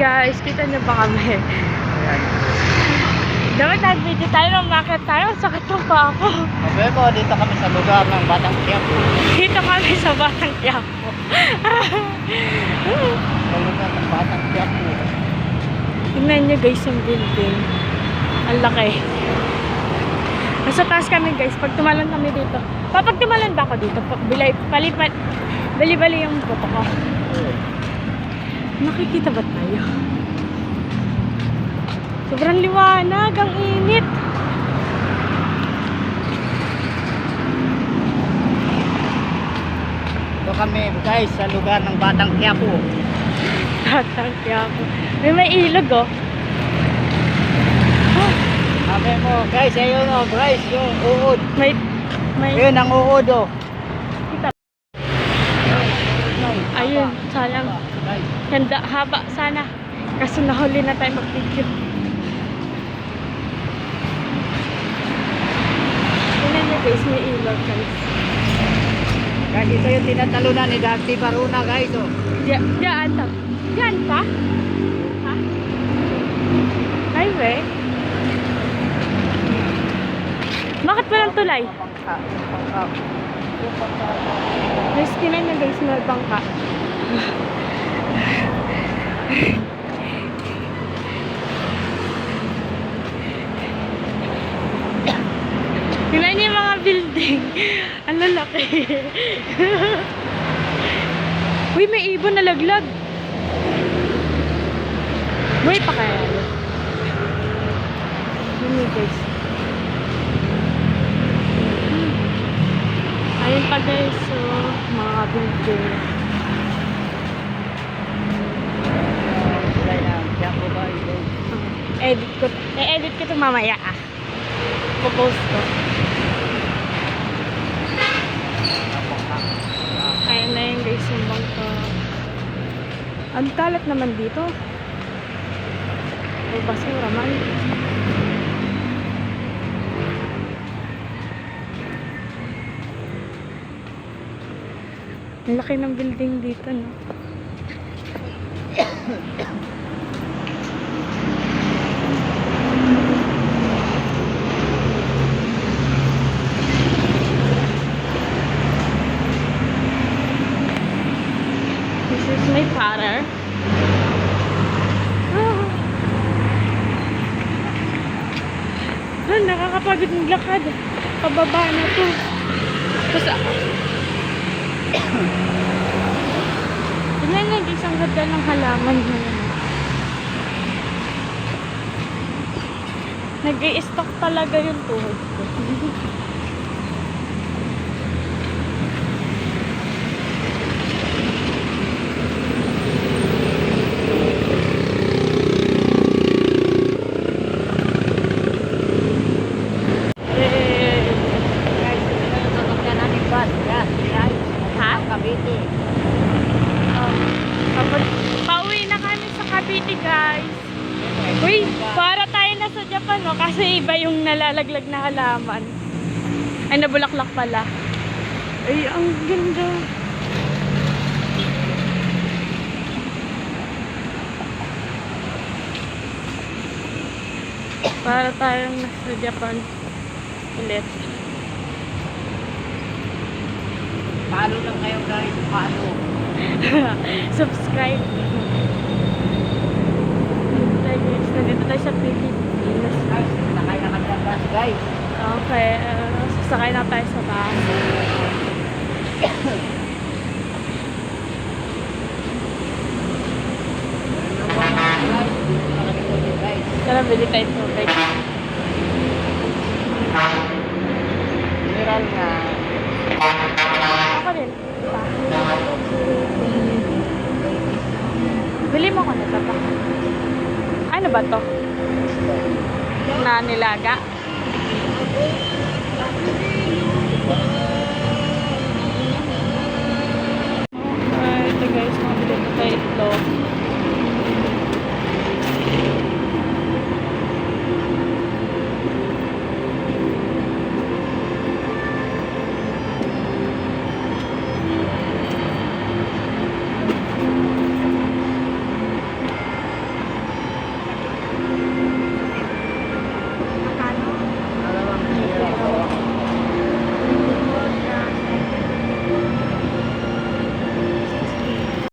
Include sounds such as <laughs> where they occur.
guys, kita niyo ba kami? Ayan. Dapat nag-video tayo nung makit tayo. Sakit ng pa ako. Sabi ko, dito kami sa lugar ng Batang Quiapo. Dito kami sa Batang Quiapo. Sa lugar ng Batang Quiapo. Tingnan niyo guys yung building. Ang laki. Nasa taas kami guys. Pag tumalon kami dito. Papag tumalon ba ako dito? Bilay, palipat, bali-bali yung puto ko. Nakikita ba tayo? Sobrang liwanag. Ang init. Dito kami guys sa lugar ng Batang Quiapo. Batang Quiapo. May may ilog oh. Sabi mo, guys, ayun o, guys, yung uod. May, may, Ayun ang uod o. kita. Ayun, sayang. Ganda, haba sana. Kaso nahuli na tayo mag-video. Tingnan niyo guys, may ilog guys. guys, ito yung tinatalunan ni Dati Baruna guys o. Diyan, diyan. Diyan pa? Ha? Highway? Bakit walang tulay? Guys, tingnan niyo guys, may bangka. Tingnan niyo yung mga building. Ang lalaki. Uy, may ibon na laglag. Buhay pa kaya yun? Guys. Ayun pa guys, so mga building. Tulay ng Quiapo guys. o. Edit ko, e-edit ko ito mamaya ah. Popost ko. Ayun na yun guys yung bangka. Ang kalat naman dito. May basura man. Ang laki ng building dito, no? Ah, nakakapagod ng lakad. Pababa na to. Tapos ako. <coughs> Tingnan niyo guys, ang ganda ng halaman ngayon. Nag-i-stock talaga yung tuhod ko. <laughs> Eh, Guys, ito na yung sasakyan namin bus. Yes, guys. Ha? Cavite. Um, kapag pauwi na kami sa Cavite, guys. Uy, para tayo na sa Japan, no? Kasi iba yung nalalaglag na halaman. Ay, nabulaklak pala. Ay, ang ganda. Para tayong nasa Japan ulit. Paano lang kayo guys? Paano? <laughs> Subscribe. Tayo guys. Nandito tayo sa Pilipinas. Guys, nakaya na kami ng bus guys. Okay, uh, sasakay na tayo sa bus. Guys, na guys. Tara, bili tayo tubig. General nga. Ako din. Pa. Bili mo ko nito pa. Ano ba to? Na nilaga? Okay.